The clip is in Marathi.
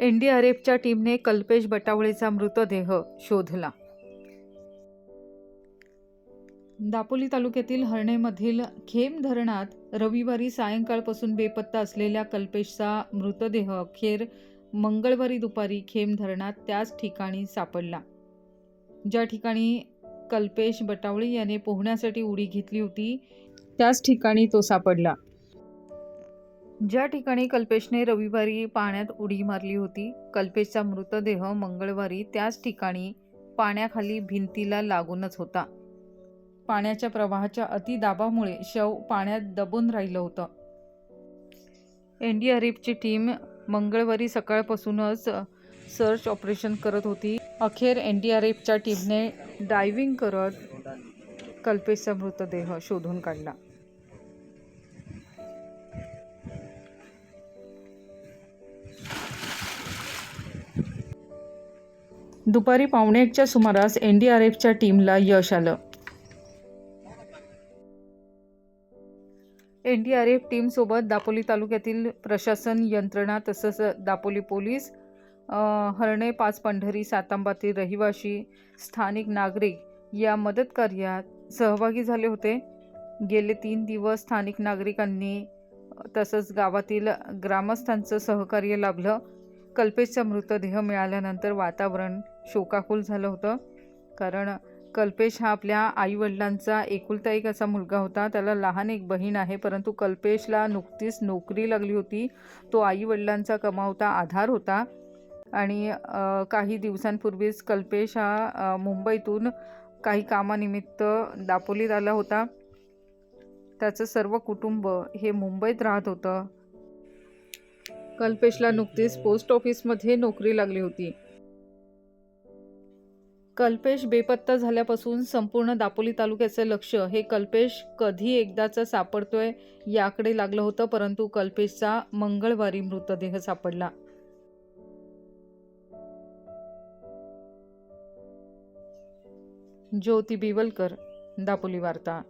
एनडीआरएफच्या टीमने कल्पेश बटावळेचा मृतदेह शोधला. दापोली तालुक्यातील हरणेमधील खेम धरणात रविवारी सायंकाळपासून बेपत्ता असलेल्या कल्पेशचा मृतदेह अखेर मंगळवारी दुपारी खेम धरणात त्याच ठिकाणी सापडला. ज्या ठिकाणी कल्पेश बटावळे याने पोहण्यासाठी उडी घेतली होती त्याच ठिकाणी तो सापडला. ज्या ठिकाणी कल्पेशने रविवारी पाण्यात उडी मारली होती कल्पेशचा मृतदेह मंगळवारी त्याच ठिकाणी पाण्याखाली भिंतीला लागूनच होता. पाण्याच्या प्रवाहाच्या अतिदाबामुळे शव पाण्यात दबून राहिलं होतं. एन डी आर एफची टीम मंगळवारी सकाळपासूनच सर्च ऑपरेशन करत होती. अखेर एन डी आर एफच्या टीमने डायव्हिंग करत कल्पेशचा मृतदेह शोधून काढला. दुपारी पावणे एकच्या सुमारास एन डी आर एफच्या टीमला यश आलं. एन डी आर एफ टीमसोबत दापोली तालुक्यातील प्रशासन यंत्रणा तसंच दापोली पोलीस हरणे पाच पंढरी सातांबातील रहिवाशी स्थानिक नागरिक या मदत कार्यात सहभागी झाले होते. गेले तीन दिवस स्थानिक नागरिकांनी तसंच गावातील ग्रामस्थांचं सहकार्य लाभलं. कल्पेशचा मृतदेह मिळाल्यानंतर वातावरण शोकाकुल झालं होतं. कारण कल्पेश हा आपल्या आईवडिलांचा एकुलता एक असा मुलगा होता. त्याला लहान एक बहीण आहे परंतु कल्पेशला नुकतीच नोकरी लागली होती. तो आईवडिलांचा कमावता आधार होता. आणि काही दिवसांपूर्वीच कल्पेश हा मुंबईतून काही कामानिमित्त दापोलीत आला होता. त्याचं सर्व कुटुंब हे मुंबईत राहत होतं. कल्पेशला नुकतीच पोस्ट ऑफिसमध्ये नोकरी लागली होती. कल्पेश बेपत्ता झाल्यापासून संपूर्ण दापोली तालुक्याचं लक्ष हे कल्पेश कधी एकदाचा सापडतोय याकडे लागलं होतं परंतु कल्पेशचा मंगळवारी मृतदेह सापडला. ज्योती बिवलकर दापोली वार्ता.